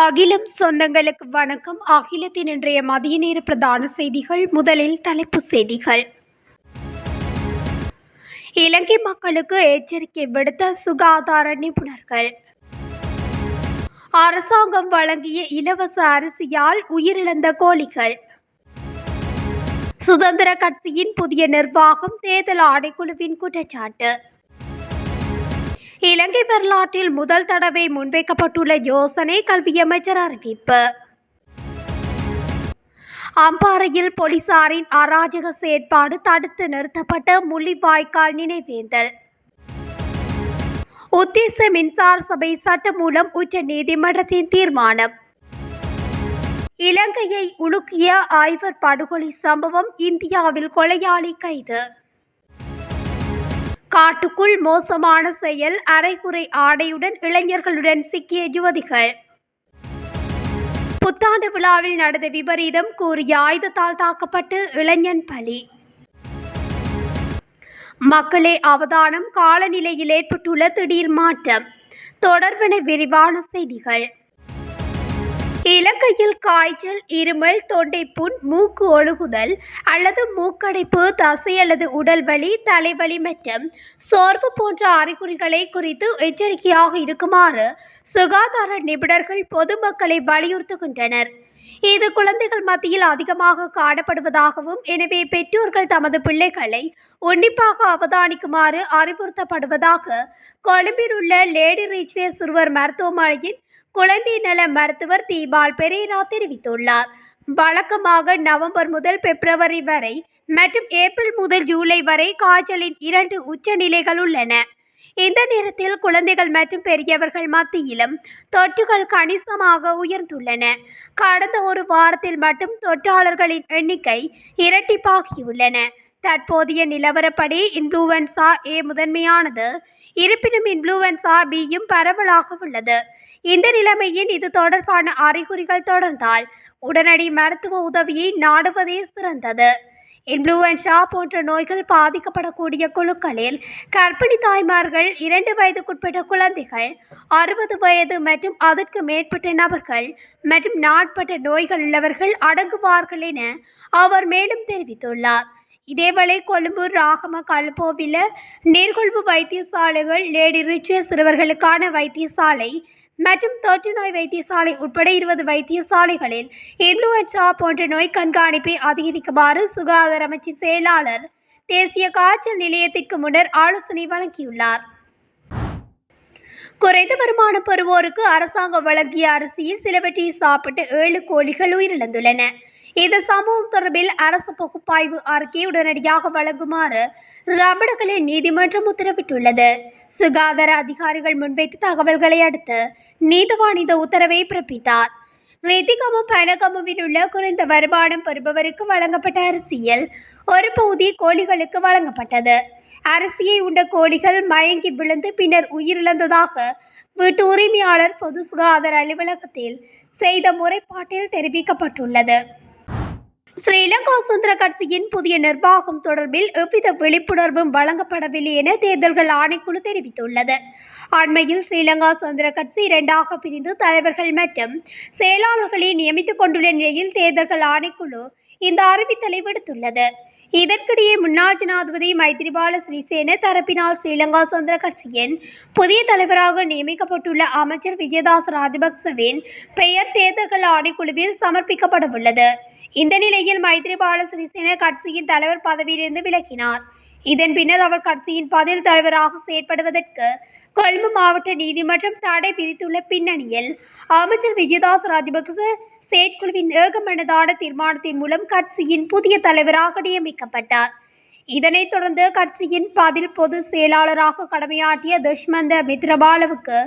அகிலம் சொந்தங்களுக்கு வணக்கம். அகிலத்தின் இன்றைய மதிய நேர பிரதான செய்திகள். முதலில் தலைப்புச் செய்திகள். இலங்கை மக்களுக்கு எச்சரிக்கை விடுத்த சுகாதார நிபுணர்கள். அரசாங்கம் வழங்கிய இலவச அரிசியால் உயிரிழந்த கோழிகள். சுதந்திர கட்சியின் புதிய நிர்வாகம் தேர்தல் ஆணைக்குழுவின் குற்றச்சாட்டு. இலங்கை வரலாற்றில் முதல் தடவை முன்வைக்கப்பட்டுள்ள யோசனை கல்வி அமைச்சர் அறிவிப்பு. அம்பாறையில் போலீசாரின் அராஜக செயற்பாடு தடுத்து நிறுத்தப்பட்ட முள்ளிவாய்க்கால் நினைவேந்தல். உத்தேச மின்சார சபை சட்டம் மூலம் உச்ச நீதிமன்றத்தின் தீர்மானம். இலங்கையை உலுக்கிய ஐவர் படுகொலை சம்பவம் இந்தியாவில் கொலையாளி கைது. காட்டுக்குள் மோசமான செயல் அரைகுறை ஆடையுடன் இளைஞர்களுடன் சிக்கிய யுவதிகள். புத்தாண்டு விழாவில் நடந்த விபரீதம் கூறிய ஆயுதத்தால் தாக்கப்பட்டு இளைஞன் பலி. மக்களே அவதானம் காலநிலையில் ஏற்பட்டுள்ள திடீர் மாற்றம். தொடர்பென விரிவான செய்திகள். இலங்கையில் காய்ச்சல் இருமல் தொண்டைப்புண் மூக்கு ஒழுகுதல் அல்லது மூக்கடைப்பு தசை அல்லது உடல் வலி தலைவலி மற்றும் சோர்வு போன்ற அறிகுறிகளை குறித்து எச்சரிக்கையாக இருக்குமாறு சுகாதார நிபுணர்கள் பொதுமக்களை வலியுறுத்துகின்றனர். இது குழந்தைகள் மத்தியில் அதிகமாக காணப்படுவதாகவும் எனவே பெற்றோர்கள் தமது பிள்ளைகளை உன்னிப்பாக அவதானிக்குமாறு அறிவுறுத்தப்படுவதாக கொழும்பில் உள்ள லேடி ரிச்வே சிறுவர் மருத்துவமனையின் குழந்தை நல மருத்துவர் தீபால் பெரேரா தெரிவித்துள்ளார். வழக்கமாக நவம்பர் முதல் பிப்ரவரி வரை மற்றும் ஏப்ரல் முதல் ஜூலை வரை காய்ச்சலின் இரண்டு உச்சநிலைகள் உள்ளன. இந்த நேரத்தில் குழந்தைகள் மற்றும் பெரியவர்கள் மத்தியிலும் தொற்றுகள் கணிசமாக உயர்ந்துள்ளன. கடந்த ஒரு வாரத்தில் மட்டும் தொற்றாளர்களின் எண்ணிக்கை இரட்டிப்பாகியுள்ளன. தற்போதைய நிலவரப்படி இன்ஃப்ளூவன்சா ஏ முதன்மையானது இருப்பினும் இன்ஃப்ளூவன்சா பியும் பரவலாக உள்ளது. இந்த நிலைமையில் இது தொடர்பான அறிகுறிகள் தொடர்ந்தால் உடனடி மருத்துவ உதவியை நாடுவதே சிறந்தது. இன்ஃப்ளூவன்சா போன்ற நோய்கள் பாதிக்கப்படக்கூடிய குழுக்களில் கர்ப்பிணி தாய்மார்கள் இரண்டு வயதுக்குட்பட்ட குழந்தைகள் அறுபது வயது மற்றும் அதற்கு மேற்பட்ட நபர்கள் மற்றும் நாட்பட்ட நோய்கள் உள்ளவர்கள் அடங்குவார்கள் என அவர் மேலும் தெரிவித்துள்ளார். இதேவேளை கொழும்பு ராகம கல்போவில நீர்கொழும்பு வைத்தியசாலைகள் லேடி ரிச்வே சிறுவர்களுக்கான வைத்தியசாலை மற்றும் தொற்று நோய் வைத்தியசாலை உட்பட இருபது வைத்தியசாலைகளில் இன்ஃப்ளூயன்சா போன்ற நோய் கண்காணிப்பை அதிகரிக்குமாறு சுகாதார அமைச்சின் செயலாளர் தேசிய காய்ச்சல் நிலையத்திற்கு முன்னர் ஆலோசனை வழங்கியுள்ளார். குறைந்த வருமானம் பெறுவோருக்கு அரசாங்கம் வழங்கிய அரிசியில் சிலவற்றை சாப்பிட்டு ஏழு கோழிகள் உயிரிழந்துள்ளன. இந்த சம்பவம் தொடர்பில் அரசு பகுப்பாய்வு அறிக்கை உடனடியாக வழங்குமாறு ரமணகலை நீதிமன்றம் உத்தரவிட்டுள்ளது. சுகாதார அதிகாரிகள் முன்வைத்த தகவல்களை அடுத்து நீதவான் இந்த உத்தரவை பிறப்பித்தார். ரித்திகம பனகமுவில் உள்ள குறைந்த வருமானம் பெறுபவருக்கு வழங்கப்பட்ட அரிசியில் ஒரு பகுதி கோழிகளுக்கு வழங்கப்பட்டது. அரிசியை உண்ட கோழிகள் மயங்கி விழுந்து பின்னர் உயிரிழந்ததாக வீட்டு உரிமையாளர் பொது சுகாதார அலுவலகத்தில் செய்த முறைப்பாட்டில் தெரிவிக்கப்பட்டுள்ளது. ஸ்ரீலங்கா சுதந்திர கட்சியின் புதிய நிர்வாகம் தொடர்பில் எவ்வித விழிப்புணர்வும் வழங்கப்படவில்லை என தேர்தல்கள் ஆணைக்குழு தெரிவித்துள்ளது. அண்மையில் ஸ்ரீலங்கா சுதந்திர கட்சி இரண்டாக பிரிந்து தலைவர்கள் மற்றும் செயலாளர்களை நியமித்துக் கொண்டுள்ள நிலையில் தேர்தல்கள் ஆணைக்குழு இந்த அறிவித்தலை விடுத்துள்ளது. இதற்கிடையே முன்னாள் ஜனாதிபதி மைத்திரிபால சிறிசேன தரப்பினால் ஸ்ரீலங்கா சுதந்திர கட்சியின் புதிய தலைவராக நியமிக்கப்பட்டுள்ள அமைச்சர் விஜயதாஸ் ராஜபக்சவின் பெயர் தேர்தல்கள் ஆணைக்குழுவில் சமர்ப்பிக்கப்படவுள்ளது. இந்த நிலையில் மைத்ரிபால சிறிசேன கட்சியின் தலைவர் பதவியிலிருந்து விலகினார். இதன் பின்னர் அவர் கட்சியின் பதில் தலைவராக செயற்படுவதற்கு கொழும்பு மாவட்ட நீதிமன்றம் தடை விதித்துள்ள பின்னணியில் அமைச்சர் விஜயதாஸ் ராஜபக்ச செயற்குழுவின் ஏகமனதான தீர்மானத்தின் மூலம் கட்சியின் புதிய தலைவராக நியமிக்கப்பட்டார். இதனைத் தொடர்ந்து கட்சியின் பதில் பொது செயலாளராக கடமையாற்றிய துஷ்மந்த மித்ரபாலவுக்கு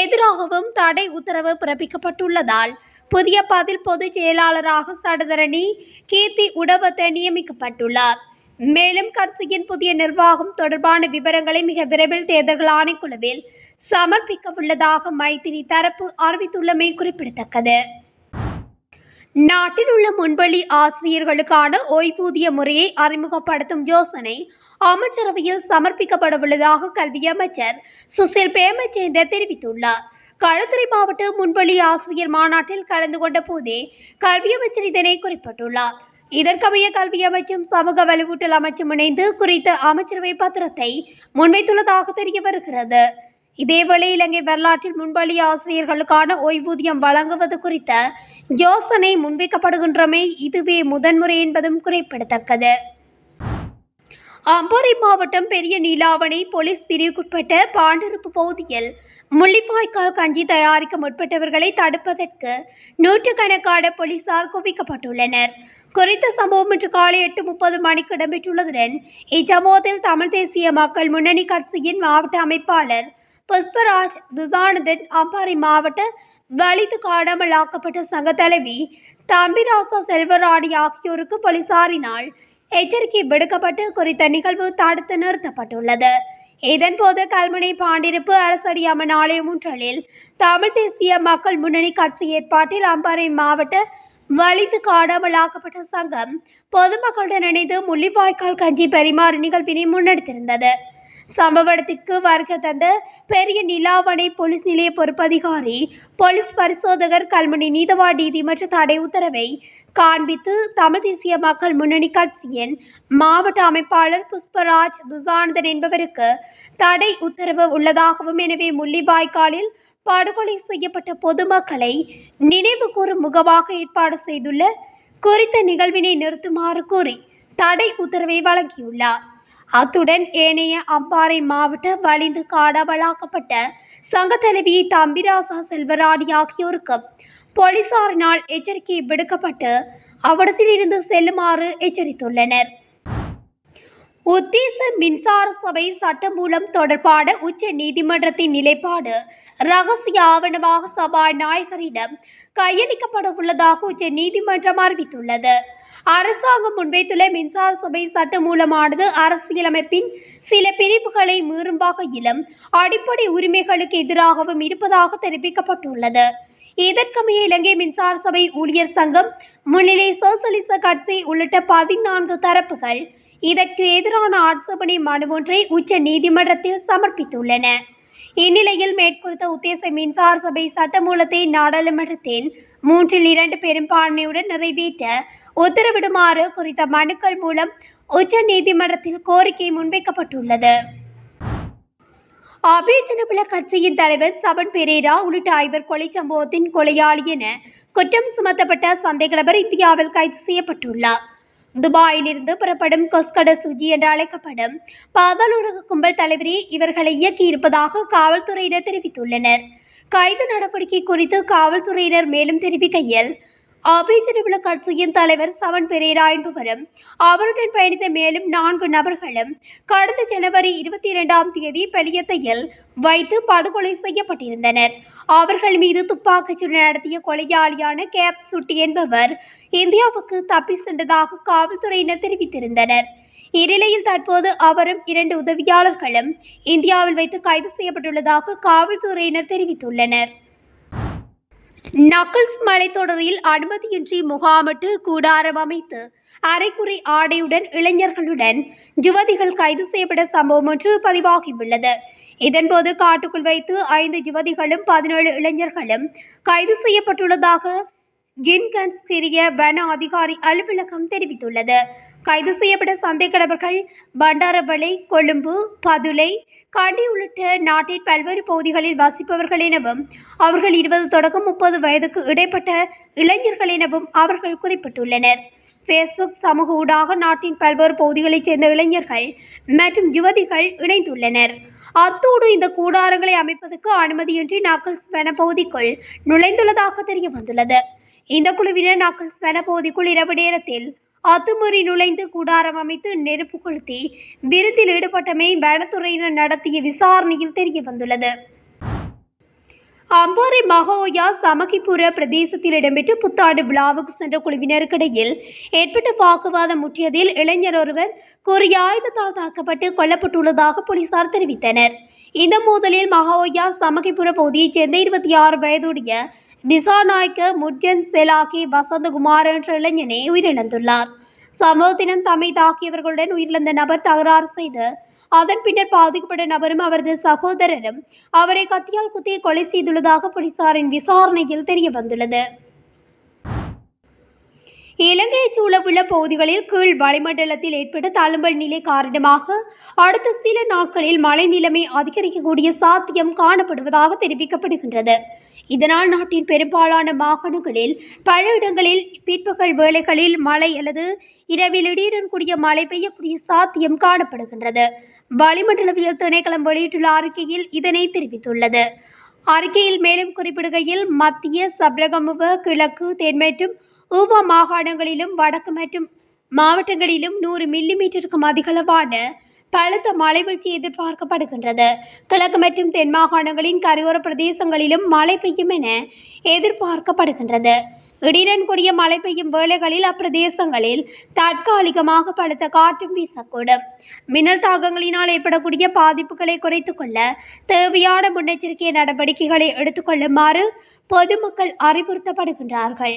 எதிராகவும் தடை உத்தரவு பிறப்பிக்கப்பட்டுள்ளதால் புதிய பதில் பொதுச் செயலாளராக சடதரணி கீர்த்தி உடவத்த நியமிக்கப்பட்டுள்ளார். மேலும் கட்சியின் புதிய நிர்வாகம் தொடர்பான விவரங்களை மிக விரைவில் தேர்தல்கள் ஆணைக்குழுவில் சமர்ப்பிக்க உள்ளதாக மைத்திரி தரப்பு அறிவித்துள்ளமை குறிப்பிடத்தக்கது. நாட்டில் உள்ள முன்வழி ஆசிரியர்களுக்கான ஓய்வூதிய முறையை அறிமுகப்படுத்தும் யோசனை அமைச்சரவையில் சமர்ப்பிக்கப்படவுள்ளதாக கல்வி அமைச்சர் சுசில் பேமச்சேந்தர் தெரிவித்துள்ளார். களுத்துறை மாவட்ட முன்பள்ளி ஆசிரியர் மாநாட்டில் கலந்து கொண்ட போதே கல்வி அமைச்சர் இதனை குறிப்பிட்டுள்ளார். இதற்கமைய கல்வி அமைச்சும் சமூக வலுவூட்டல் அமைச்சும் இணைந்து குறித்த அமைச்சரவை பத்திரத்தை முன்வைத்துள்ளதாக தெரிய வருகிறது. இதேவேளை இலங்கை வரலாற்றில் முன்பள்ளி ஆசிரியர்களுக்கான ஓய்வூதியம் வழங்குவது குறித்த யோசனை முன்வைக்கப்படுகின்றமை இதுவே முதன்முறை என்பதும் குறிப்பிடத்தக்கது. அம்பாறை மாவட்டம் பெரிய நீலாவணை போலீஸ் பிரிவுக்குட்பட்ட பாண்டிருப்பு பகுதியில் முள்ளிவாய்க்கால் கஞ்சி தயாரிக்க முற்பட்டவர்களை தடுப்பதற்கு நூற்றுக்கணக்கான போலீசார் குவிக்கப்பட்டுள்ளனர். குறித்த சம்பவம் இன்று காலை எட்டு முப்பது மணிக்கு இடம்பெற்றுள்ளதுடன் இச்சம்பவத்தில் தமிழ் தேசிய மக்கள் முன்னணி கட்சியின் மாவட்ட அமைப்பாளர் புஷ்பராஜ் துசானதன் அம்பாறை மாவட்ட வலித்து காணாமல் ஆக்கப்பட்ட சங்க தலைவி தம்பிராசா செல்வராணி ஆகியோருக்கு போலீசாரினால் எச்சரிக்கை விடுக்கப்பட்டு குறித்த நிகழ்வு தடுத்து நிறுத்தப்பட்டுள்ளது. இதன்போது கல்முனை பாண்டிருப்பு அரசடியம்மன் ஆலயம் ஒன்றலில் தமிழ் தேசிய மக்கள் முன்னணி கட்சி ஏற்பாட்டில் அம்பாறை மாவட்ட வலித்து காணாமலாக்கப்பட்ட சங்கம் பொதுமக்களுடன் இணைந்து முள்ளிவாய்க்கால் கஞ்சி பரிமாறு நிகழ்வினை முன்னெடுத்திருந்தது. சம்பவ இடத்திற்கு வருகை தந்த பெரிய நிலாவணை போலீஸ் நிலைய பொறுப்பதிகாரி போலீஸ் பரிசோதகர் கல்முனை நீதவா நீதிமன்ற தடை உத்தரவை காண்பித்து தமிழ் தேசிய மக்கள் முன்னணி கட்சியின் மாவட்ட அமைப்பாளர் புஷ்பராஜ் துசானந்தன் என்பவருக்கு தடை உத்தரவு உள்ளதாகவும் எனவே முள்ளிவாய்க்காலில் படுகொலை செய்யப்பட்ட பொதுமக்களை நினைவு கூறும் முகமாக ஏற்பாடு செய்துள்ள குறித்த நிகழ்வினை நிறுத்துமாறு கூறி தடை உத்தரவை வழங்கியுள்ளார். அத்துடன் ஏனைய அம்பாறை மாவட்ட வலிந்து காணாமலாக்கப்பட்ட சங்க தலைவி தம்பிராசா செல்வராணி ஆகியோருக்கு போலீசாரினால் எச்சரிக்கை விடுக்கப்பட்டு அவடத்திலிருந்து செல்லுமாறு எச்சரித்துள்ளனர். உத்தேச மின்சார சபை சட்டமூலம் தொடர்பான உச்ச நீதிமன்றத்தின் நிலைப்பாடு ரகசிய ஆவணமாக சபாநாயகரிடம் கையளிக்கப்பட உள்ளதாக உச்ச நீதிமன்றம் அறிவித்துள்ளது. அரசாங்கம் முன்வைத்துள்ள மின்சார சபை சட்டமூலமானது அரசியலமைப்பின் சில பிரிவுகளை மீறும் வகையிலும் அடிப்படை உரிமைகளுக்கு எதிராகவும் இருப்பதாக தெரிவிக்கப்பட்டுள்ளது. இதற்கமைய இலங்கை மின்சார சபை ஊழியர் சங்கம் முன்னிலை சோசலிச கட்சி உள்ளிட்ட பதினான்கு தரப்புகள் இதற்கு எதிரான ஆட்சேபனை மனு ஒன்றை உச்ச நீதிமன்றத்தில் சமர்ப்பித்துள்ளன. இந்நிலையில் மேற்குறித்த உத்தேச மின்சார சபை சட்டமூலத்தை நாடாளுமன்றத்தின் மூன்றில் இரண்டு பெரும்பான்மையுடன் நிறைவேற்ற உத்தரவிடுமாறு குறித்த மனுக்கள் மூலம் உச்ச நீதிமன்றத்தில் கோரிக்கை முன்வைக்கப்பட்டுள்ளது. அபேஜனபல கட்சியின் தலைவர் சபன் பெரேரா உள்ளிட்ட ஐவர் கொலை சம்பவத்தின் கொலையாளி என குற்றம் சுமத்தப்பட்ட சந்தேக நபர் இந்தியாவில் கைது செய்யப்பட்டுள்ளார். துபாயிலிருந்து புறப்படும் கொஸ்கட சுஜி என்று அழைக்கப்படும் பாதாளூடக கும்பல் தலைவரே இவர்களை இயக்கியிருப்பதாக காவல்துறையினர் தெரிவித்துள்ளனர். கைது நடவடிக்கை குறித்து காவல்துறையினர் மேலும் தெரிவிக்கையில் அபிஜனவில கட்சியின் தலைவர் சவன் பெரேரா என்பவரும் அவருடன் பயணித்த மேலும் நான்கு நபர்களும் கடந்த ஜனவரி இருபத்தி இரண்டாம் தேதி பெளியத்தையில் வைத்து படுகொலை செய்யப்பட்டிருந்தனர். அவர்கள் மீது துப்பாக்கிச்சூடு நடத்திய கொலையாளியான கேப் சுட்டி என்பவர் இந்தியாவுக்கு தப்பி சென்றதாக காவல்துறையினர் தெரிவித்திருந்தனர். இந்நிலையில் தற்போது அவரும் இரண்டு உதவியாளர்களும் இந்தியாவில் வைத்து கைது செய்யப்பட்டுள்ளதாக காவல்துறையினர் தெரிவித்துள்ளனர். நக்கல்ஸ் மலைத்தொடரில் அனுமதியின்றி முகாமிட்டு கூடாரம் அமைத்து அரைக்குறை ஆடையுடன் இளைஞர்களுடன் யுவதிகள் கைது செய்யப்பட்ட சம்பவம் ஒன்று பதிவாகியுள்ளது. இதன்போது காட்டுக்குள் வைத்து ஐந்து யுவதிகளும் பதினேழு இளைஞர்களும் கைது செய்யப்பட்டுள்ளதாக கின்கன்ஸ் சிறிய வன அதிகாரி அலுவலகம் தெரிவித்துள்ளது. கைது செய்யப்பட்ட சந்தேக நபர்கள் பண்டாரபளை கொழும்பு பதுளை காண்டி உள்ளிட்ட நாட்டின் பல்வேறு பகுதிகளில் வசிப்பவர்கள் எனவும் அவர்கள் இருபது தொடக்கம் முப்பது வயதுக்கு இடைப்பட்ட இளைஞர்கள் எனவும் அவர்கள் குறிப்பிட்டுள்ளனர். ஃபேஸ்புக் சமூக ஊடாக நாட்டின் பல்வேறு பகுதிகளைச் சேர்ந்த இளைஞர்கள் மற்றும் யுவதிகள் இணைந்துள்ளனர். அத்தோடு இந்த கூடாரங்களை அமைப்பதற்கு அனுமதியின்றி நாக்கல்ஸ் வனப்பகுதிக்குள் நுழைந்துள்ளதாக தெரிய வந்துள்ளது இந்த குழுவினர் நாக்கல்ஸ் வனப்பகுதிக்குள் இரவு நேரத்தில் அத்துமீறி நுழைந்து கூடாரம் அமைத்து நெருப்பு கொளுத்தி விருந்தில் ஈடுபட்டமை வனத்துறையினர் நடத்திய விசாரணையில் தெரிய வந்துள்ளது. அம்பாறை மகோயா சமகிபுர பிரதேசத்தில் இடம்பெற்ற புத்தாண்டு விழாவுக்கு சென்ற குழுவினருக்கிடையில் ஏற்பட்ட வாக்குவாதம் முற்றியதில் இளைஞர் ஒருவர் கூறிய ஆயுதத்தால் தாக்கப்பட்டு கொல்லப்பட்டுள்ளதாக போலீசார் தெரிவித்தனர். இந்த மோதலில் மகோயா சமகிபுர பகுதியைச் சேர்ந்த இருபத்தி ஆறு வயதுடைய திசாநாயக்க முர்ஜன் செலாக்கி வசந்தகுமார் என்ற இளைஞனே உயிரிழந்துள்ளார். சம்பவ தம்மை தாக்கியவர்களுடன் உயிரிழந்த நபர் தகராறு செய்து அதன் பின்னர் பாதிக்கப்பட்ட நபரும் அவரது சகோதரரும் அவரை கத்தியால் குத்தி கொலை செய்துள்ளதாக போலீசாரின் விசாரணையில் தெரிய வந்துள்ளது இலங்கையை சூழவுள்ள பகுதிகளில் கீழ் வளிமண்டலத்தில் ஏற்பட்ட தழும்பல் நிலை காரணமாக அடுத்த சில நாட்களில் மழை நிலைமை அதிகரிக்கக்கூடிய சாத்தியம் காணப்படுவதாக தெரிவிக்கப்படுகின்றது. இதனால் நாட்டின் பெரும்பாலான மாகாணங்களில் பல இடங்களில் பிற்பகல் வேளைகளில் மழை அல்லது இரவில் இடியுடன் கூடிய மழை பெய்யக்கூடிய சாத்தியம் காணப்படுகின்றது. வளிமண்டலவியல் திணைக்களம் வெளியிட்டுள்ள அறிக்கையில் இதனை தெரிவித்துள்ளது. அறிக்கையில் மேலும் குறிப்பிடுகையில் மத்திய சப்ரகமுக கிழக்கு தென்மேற்றும் ஊவா மாகாணங்களிலும் வடக்கு மற்றும் மாவட்டங்களிலும் நூறு மில்லிமீட்டருக்கும் அதிகளவான பலத்த மழைவீழ்ச்சி எதிர்பார்க்கப்படுகின்றது. கிழக்கு மற்றும் தென் மாகாணங்களின் கரையோர பிரதேசங்களிலும் மழை பெய்யும் என எதிர்பார்க்கப்படுகின்றது. இடியுடன் கூடிய மழை பெய்யும் வேளைகளில் அப்பிரதேசங்களில் தற்காலிகமாக பலத்த காற்றும் வீசக்கூடும். மின்னல் தாக்கங்களினால் ஏற்படக்கூடிய பாதிப்புகளை குறைத்து கொள்ள தேவையான முன்னெச்சரிக்கை நடவடிக்கைகளை எடுத்துக்கொள்ளுமாறு பொதுமக்கள் அறிவுறுத்தப்படுகின்றார்கள்.